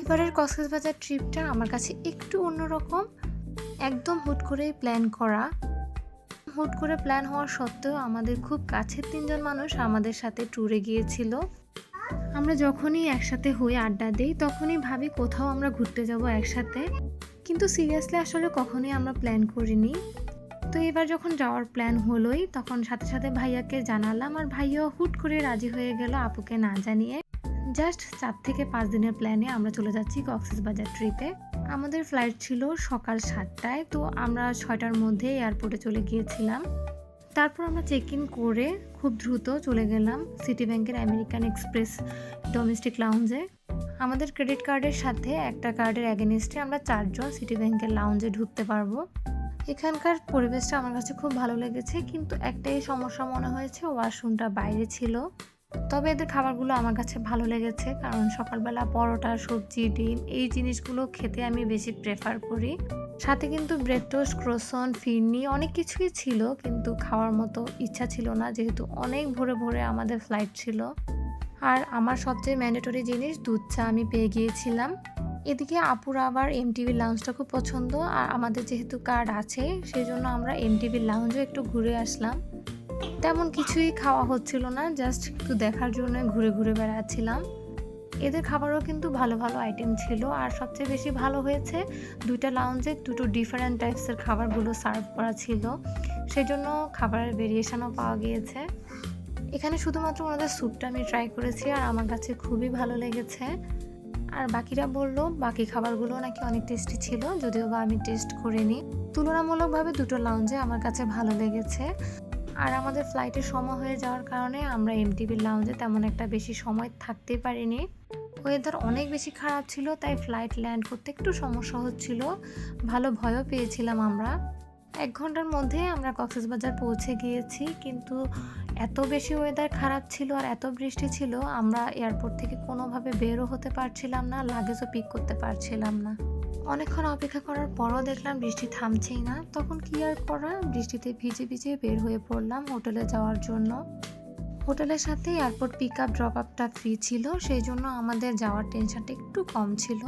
এবারের কক্সবাজার ট্রিপটা আমার কাছে একটু অন্যরকম। একদম হুট করেই প্ল্যান করা। হুট করে প্ল্যান হওয়া সত্ত্বেও আমাদের খুব কাছের তিনজন মানুষ আমাদের সাথে ট্যুরে গিয়েছিল। আমরা যখনই একসাথে হই আড্ডা দিই, তখনই ভাবি কোথাও আমরা ঘুরতে যাব একসাথে। কিন্তু সিরিয়াসলি আসলে কখনোই আমরা প্ল্যান করিনি। তো এবার যখন যাওয়ার প্ল্যান হলোই, তখন সাথে সাথে ভাইয়াকে জানালাম আর ভাইয়াও হুট করে রাজি হয়ে গেল আপুকে না জানিয়ে। জাস্ট চার থেকে পাঁচ দিনের প্ল্যানে আমরা চলে যাচ্ছি কক্সবাজার ট্রিপে আমাদের ফ্লাইট ছিল সকাল সাতটায়, তো আমরা ছয়টার মধ্যে এয়ারপোর্টে চলে গিয়েছিলাম। তারপর আমরা চেক ইন করে খুব দ্রুত চলে গেলাম সিটি ব্যাংকের আমেরিকান এক্সপ্রেস ডোমেস্টিক লাউঞ্জে আমাদের ক্রেডিট কার্ডের সাথে একটা কার্ডের অ্যাগেনিস্টে আমরা চারজন সিটি ব্যাংকের লাউঞ্জে ঢুকতে পারব। এখানকার পরিবেশটা আমার কাছে খুব ভালো লেগেছে, কিন্তু একটাই সমস্যা মনে হয়েছে ওয়াশরুমটা বাইরে ছিল। তবে এদের খাবারগুলো আমার কাছে ভালো লেগেছে, কারণ সকালবেলা পরোটা, সবজি, ডিম এই জিনিসগুলো খেতে আমি বেশি প্রেফার করি। সাথে কিন্তু ব্রেড টোস্ট ক্রোসন ফিরনি অনেক কিছুই ছিল, কিন্তু খাওয়ার মতো ইচ্ছা ছিল না, যেহেতু অনেক ভোরে ভোরে আমাদের ফ্লাইট ছিল। আর আমার সবচেয়ে ম্যান্ডেটরি জিনিস দুধ চা আমি পেয়ে গিয়েছিলাম। এদিকে আপুর আবার এমটিভি লাউঞ্জটা খুব পছন্দ, আর আমাদের যেহেতু কার্ড আছে সেই জন্য আমরা এমটিভি লাউঞ্জও একটু ঘুরে আসলাম। তেমন কিছুই খাওয়া হচ্ছিল না জাস্ট একটু দেখার জন্য ঘুরে ঘুরে বেড়াচ্ছিলাম। এদের খাবারও কিন্তু ভালো ভালো আইটেম ছিল, আর সবচেয়ে বেশি ভালো হয়েছে দুইটা লাউঞ্জে দুটো ডিফারেন্ট টাইপসের খাবারগুলো সার্ভ করা ছিল সেই জন্য খাবারের ভেরিয়েশনও পাওয়া গিয়েছে। এখানে শুধুমাত্র ওনাদের স্যুপটা আমি ট্রাই করেছি, আর আমার কাছে খুবই ভালো লেগেছে। আর বাকিরা বলল বাকি খাবারগুলো নাকি অনেক টেস্টি ছিল, যদিও বা আমি টেস্ট করিনি। তুলনামূলকভাবে দুটো লাউঞ্জে আমার কাছে ভালো লেগেছে। আর আমাদের ফ্লাইটের সময় হয়ে যাওয়ার কারণে আমরা এমটিভির লাউঞ্জে তেমন একটা বেশি সময় থাকতেই পারিনি। ওয়েদার অনেক বেশি খারাপ ছিল, তাই ফ্লাইট ল্যান্ড করতে একটু সমস্যা হচ্ছিল। ভালো ভয়ও পেয়েছিলাম আমরা। এক ঘণ্টার মধ্যে আমরা কক্সবাজার পৌঁছে গিয়েছি, কিন্তু এত বেশি ওয়েদার খারাপ ছিল আর এত বৃষ্টি ছিল, আমরা এয়ারপোর্ট থেকে কোনোভাবে বেরও হতে পারছিলাম না লাগেজও পিক করতে পারছিলাম না। অনেকক্ষণ অপেক্ষা করার পরও দেখলাম বৃষ্টি থামছেই না। তখন কি আর করা বৃষ্টিতে ভিজে ভিজে বের হয়ে পড়লাম হোটেলে যাওয়ার জন্য। হোটেলের সাথে এয়ারপোর্ট পিক আপ ড্রপ আপটা ফ্রি ছিল, সেই জন্য আমাদের যাওয়ার টেনশনটা একটু কম ছিল।